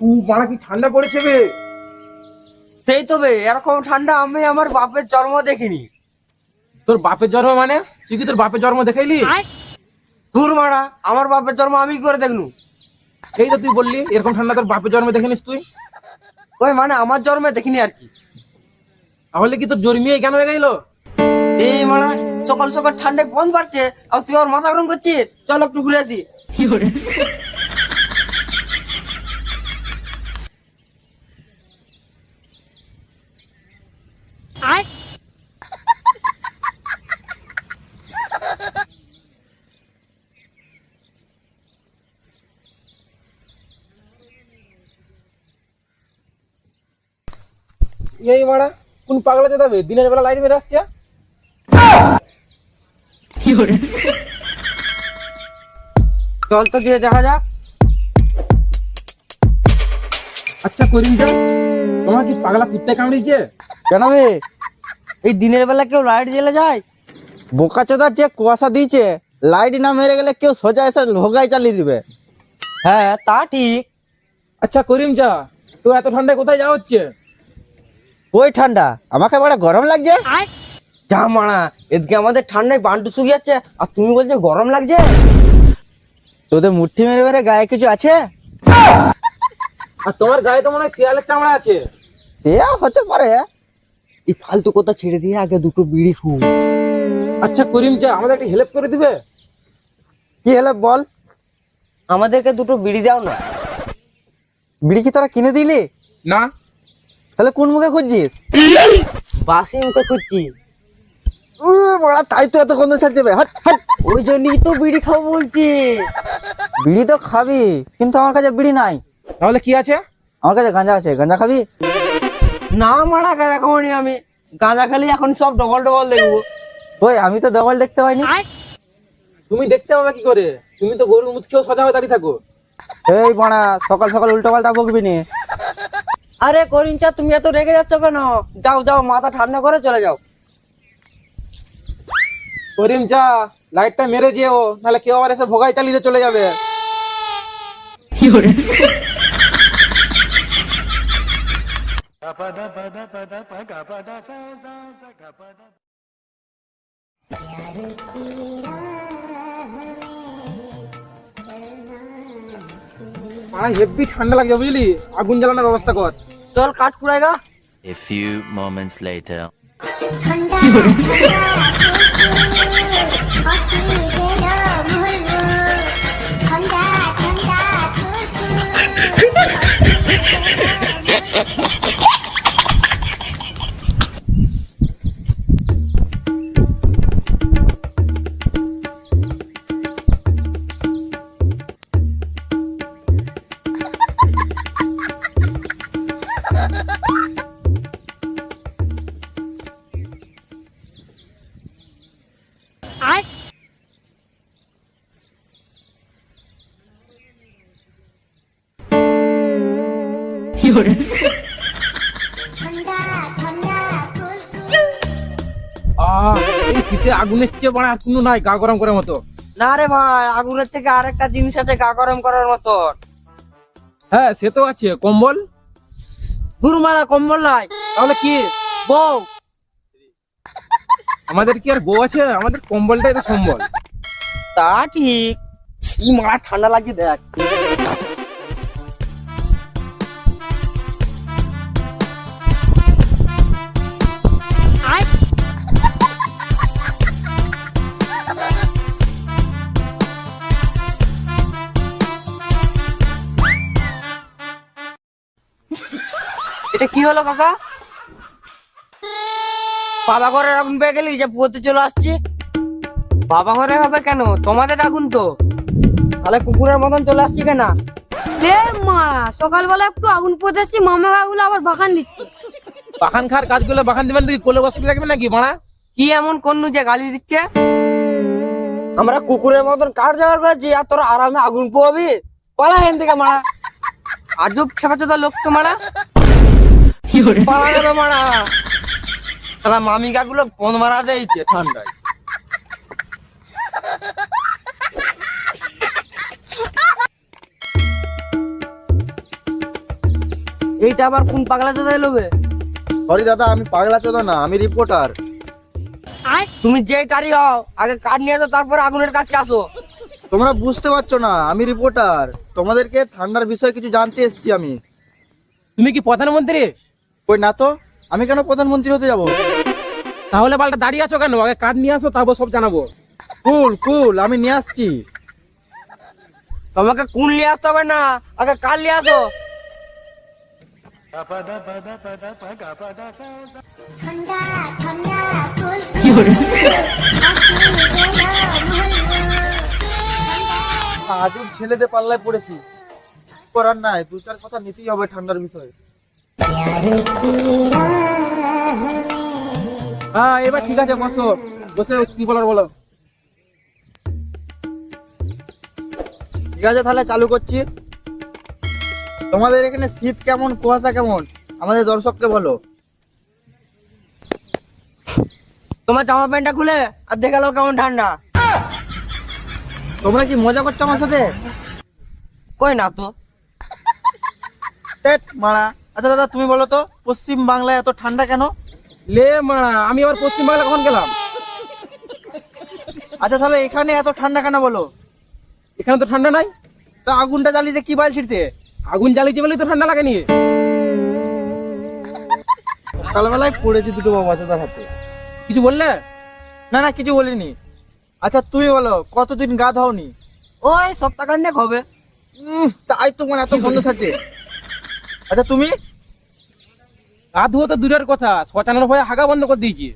মারা কি ঠান্ডা পড়েছে বে? সেই তো বে এরকম ঠান্ডা আমি আমার বাপের জন্ম দেখিনি। তোর বাপের জন্ম মানে? তুই কি তোর বাপের জন্ম দেখাইলি? দূর মারা আমার বাপের জন্ম আমি কি করে দেখনু এই তো তুই বললি এরকম ঠান্ডা তোর বাপের জন্ম দেখেনিস তুই? ওই মানে আমার জন্মে দেখিনি আর কি। তাহলে কি তোর জন্মিয়ে কেন হয়ে গেল? এই মারা সকাল সকাল ঠান্ডায় বন্ধ পারছে আর তুই আমার মাথা গরম করছিস? চল একটু ঘুরে আসি। এই মারা কোন পাগলা যাবে দিনের বেলা লাইট মেরে আসছে। চল তো দিয়ে দেখা যাক। আচ্ছা করিম তোমার কি পাগলা কুত্তে কামড়িয়েছে কেন বে এই দিনের বেলা কেউ লাইট জ্বেলে যায়? বোকা চোদার যে কুয়াশা দিয়েছে লাইট না মেরে গেলে কেউ সোজা এসে হোগাই চালিয়ে দিবে। হ্যাঁ তা ঠিক। আচ্ছা করিম যা তো এত ঠান্ডায় কোথায় যাওয়া হচ্ছে? ওই ঠান্ডা? আমাকে বড় গরম লাগছে? যা মারা এদিকে আমাদের ঠান্ডায় বান্টু শুকিয়ে যাচ্ছে আর তুমি বলছো গরম লাগছে? তোদের মুঠি মেরে মেরে গায়ে কিছু আছে? আর তোমার গায়ে তো মনে হয় শিয়ালের চামড়া আছে। সে হতে পারে। এই ফালতু কথা ছেড়ে দিয়ে আগে দুটো বিড়ি খু আচ্ছা করিম যা আমাদের একটা হেল্প করে দিবে? কি হলো বল? আমাদেরকে দুটো বিড়ি দাও না। বিড়ি কি তোরা কিনে দিলি? না। তাহলে কোন মুখে খুঁজছিস? বাসি মুখে খুঁজছি। বড়া তাই তো এত গন্ধ ছাড়ছে বে হট হট। ওই জন্যই তো বিড়ি খাব বলছি। বিড়ি তো খাবি কিন্তু আমার কাছে বিড়ি নাই। তাহলে কি আছে? আমার কাছে গাঁজা আছে। গাঁজা খাবি? না মারা গাঁজা খাবনি আমি। গাঁজা খালি এখন সব ডবল ডবল দেখব। ওই আমি তো ডবল দেখতে পাইনি। তুমি দেখতে পাবে কি করে? তুমি তো গরুর মুখ খেয়েও সজা হয়ে দাঁড়িয়ে থাকো। এই বড়া সকাল সকাল উল্টো পাল্টা বকবি নি। আরে করিমচা তুমি এত রেগে যাচ্ছ কেন? যাও যাও মাথা ঠান্ডা করে চলে যাও। করিম যা লাইটটা মেরে যেও নাহলে কেউ আবার এসে ভোগাই চালিয়ে চলে যাবে। আমার হেভি ঠান্ডা লাগছে বুঝলি আগুন জ্বালানোর ব্যবস্থা কর চল কাঠ কুড়াইগা A few moments later. আহ এই শীতে আগুনের চেয়ে বড় আর কোনো নাই গা গরম করার মতো। না রে ভাই আগুনের থেকে আরেকটা জিনিস আছে গা গরম করার মতন। হ্যাঁ সে তো আছে। কম্বল? দূর মারা কম্বল নাই। তাহলে কি? বউ। আমাদের কি আর বউ আছে? আমাদের কম্বলটাই তো সম্বল। তা ঠিক। ই মারা ঠান্ডা লাগছে দেখ। এটা কি হলো কাকা? বাবা ঘরের আগুন পেয়ে গেলি যে পুয়োতে চলে আসছি? বাবা ঘরে হবে কেন? তোমাদের আগুন তো। তাহলে কুকুরের মতন চলে আসছি কেন? লে মারা সকালবেলা একটু আগুন পোতেছি মামা কাকুলো আবার বাগান দিচ্ছে। বাখান খার কাজগুলো বাখান দিবেন তুই কোলে বসে রাখবে নাকি মানা কি এমন কোন যে গালি দিচ্ছে? আমরা কুকুরের মতন কার জোগাড় করেছি? আর তোরা আরামে আগুন পোয়াবি? পালা হেন থেকে মারা। আজব খেপেছে তো লোক তো মারা। পালা যাবে মারা। তারা মামি কাকুলো ফোন মারা দিয়েছে ঠান্ডায়। এইটা আবার কোন পাগলা চোদা এলোবে সরি দাদা আমি পাগলা চোদা না আমি রিপোর্টার তুমি যেই টারি হও আগে কাঠ নিয়ে আসো তারপর আগুনের কাছে আসো। তোমরা বুঝতে পারছ না আমি রিপোর্টার তোমাদেরকে ঠান্ডার বিষয়ে কিছু জানতে এসেছি আমি। তুমি কি প্রধানমন্ত্রী? কই না তো? আমি কেন প্রধানমন্ত্রী হতে যাব? তাহলে পাল্টা দাঁড়িয়ে আছো কেন? আগে কার্ড নিয়ে আসো তারপর সব জানাব। কুল কুল আমি নিয়ে আসছি। তোমাকে কুল নিয়ে আসতে হবে না আগে কাল নিয়ে আসো। আজব ছেলেদের পাল্লায় পড়েছি। করার নাই দু চার কথা নিতেই হবে ঠান্ডার বিষয়ে। হ্যাঁ এবার ঠিক আছে বসো। বসে কি বলার বলো? ঠিক আছে তাহলে চালু করছি। তোমাদের এখানে শীত কেমন কুয়াশা কেমন? আমাদের দর্শককে বলো। তোমার জামা প্যান্টটা খুলে আর দেখাল কেমন ঠান্ডা। তোমরা কি মজা করছ আমার সাথে? কই না তো? মারা। আচ্ছা দাদা তুমি বলো তো পশ্চিম বাংলায় এত ঠান্ডা কেন? লে মারা আমি আবার পশ্চিমবাংলা কখন গেলাম? আচ্ছা তাহলে এখানে এত ঠান্ডা কেন বলো? এখানে তো ঠান্ডা নাই। তো আগুনটা জ্বালিয়েছে কি বাইল ছিড়তে আগুন জ্বালিয়েছে বলেই তো ঠান্ডা লাগেনি। সকালবেলায় পড়েছি দুটো বাবা দাদার হাতে। কিছু বললে? না না কিছু বলিনি। আচ্ছা তুমি বলো কতদিন গা ধাওনি? ওই সপ্তাহ সপ্তাহখানেক হবে। উম, তাই তোমার এত বন্ধ থাকে আচ্ছা তুমি? গা তো দূরের কথা শচানোর ভয়ে হাগা বন্ধ করে দিয়েছি।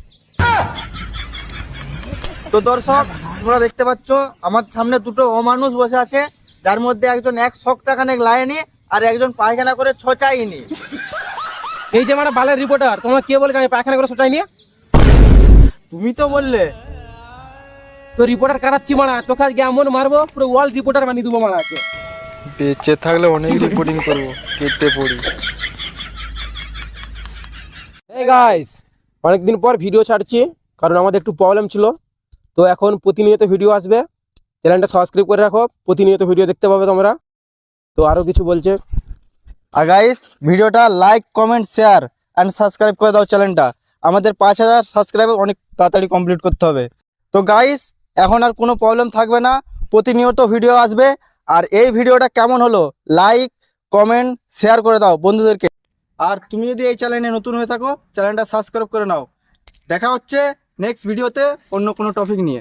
তো দর্শক তোমরা দেখতে পাচ্ছ আমার সামনে দুটো অমানুষ বসে আছে যার মধ্যে একজন এক শখ সপ্তাহখানেক লাইনি আর একজন পায়খানা করে ছচাইনি এই যে মানে বালের রিপোর্টার তোমরা কে বলে আমি পায়খানা করে নিয়ে তুমি তো বললে। তো রিপোর্টার কাটাচ্ছি মারা তোকে আজকে এমন মারবো পুরো ওয়ার্ল্ড রিপোর্টার বানিয়ে দেবো মারা আছে বেঁচে থাকলে অনেক রিপোর্টিং করব কেটে পড়ি। গাইস অনেকদিন পর ভিডিও ছাড়ছি, কারণ আমাদের একটু প্রবলেম ছিল। তো এখন প্রতিনিয়ত ভিডিও আসবে। চ্যানেলটা সাবস্ক্রাইব করে রাখো, প্রতিনিয়ত ভিডিও দেখতে পাবে তোমরা। তো আরও কিছু বলছে। আর গাইস ভিডিওটা like comment share and subscribe করে দাও চ্যানেলটা আমাদের পাঁচ হাজার সাবস্ক্রাইবার অনেক তাড়াতাড়ি কমপ্লিট করতে হবে। তো গাইস এখন আর কোনো প্রবলেম থাকবে না। প্রতিনিয়ত ভিডিও আসবে। আর এই ভিডিওটা কেমন হলো? লাইক কমেন্ট শেয়ার করে দাও বন্ধুদেরকে। আর তুমি যদি এই চ্যানেলে নতুন হয়ে থাকো চ্যানেলটা সাবস্ক্রাইব করে নাও। দেখা হচ্ছে নেক্সট ভিডিওতে অন্য কোনো টপিক নিয়ে।